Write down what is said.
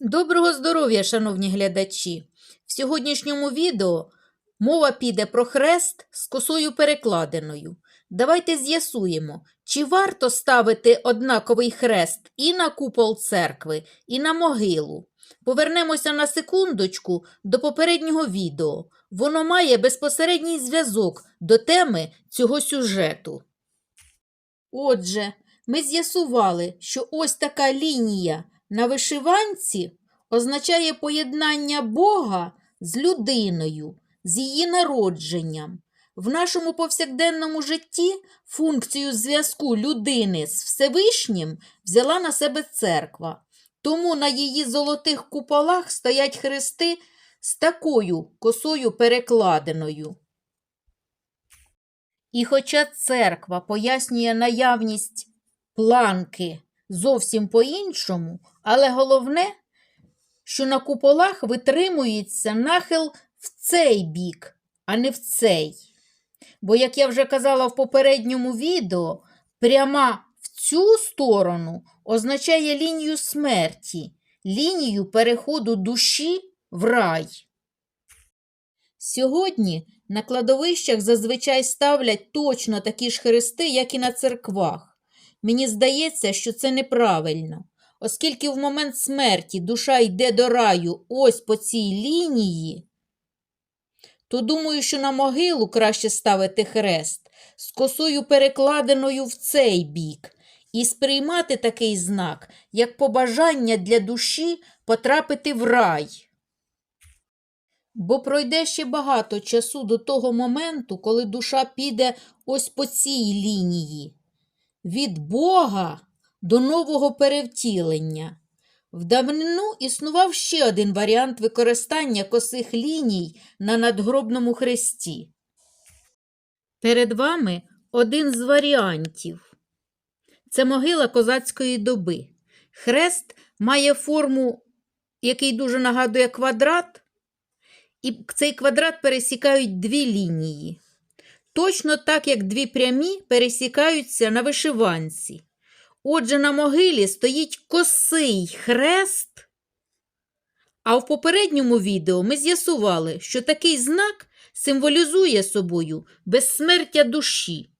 Доброго здоров'я, шановні глядачі! В сьогоднішньому відео мова піде про хрест з косою перекладиною. Давайте з'ясуємо, чи варто ставити однаковий хрест і на купол церкви, і на могилу. Повернемося на секундочку до попереднього відео. Воно має безпосередній зв'язок до теми цього сюжету. Отже, ми з'ясували, що ось така лінія на вишиванці означає поєднання Бога з людиною, з її народженням. В нашому повсякденному житті функцію зв'язку людини з Всевишнім взяла на себе церква. Тому на її золотих куполах стоять хрести з такою косою перекладиною. І хоча церква пояснює наявність планки зовсім по-іншому, але головне, що на куполах витримується нахил в цей бік, а не в цей. Бо, як я вже казала в попередньому відео, пряма в цю сторону означає лінію смерті, лінію переходу душі в рай. Сьогодні на кладовищах зазвичай ставлять точно такі ж хрести, як і на церквах. Мені здається, що це неправильно, оскільки в момент смерті душа йде до раю ось по цій лінії, то думаю, що на могилу краще ставити хрест з косою перекладеною в цей бік і сприймати такий знак як побажання для душі потрапити в рай. Бо пройде ще багато часу до того моменту, коли душа піде ось по цій лінії від Бога до нового перевтілення. В давнину існував ще один варіант використання косих ліній на надгробному хресті. Перед вами один з варіантів. Це могила козацької доби. Хрест має форму, який дуже нагадує квадрат, і цей квадрат пересікають дві лінії. Точно так, як дві прямі пересікаються на вишиванці. Отже, на могилі стоїть косий хрест. А в попередньому відео ми з'ясували, що такий знак символізує собою безсмертя душі.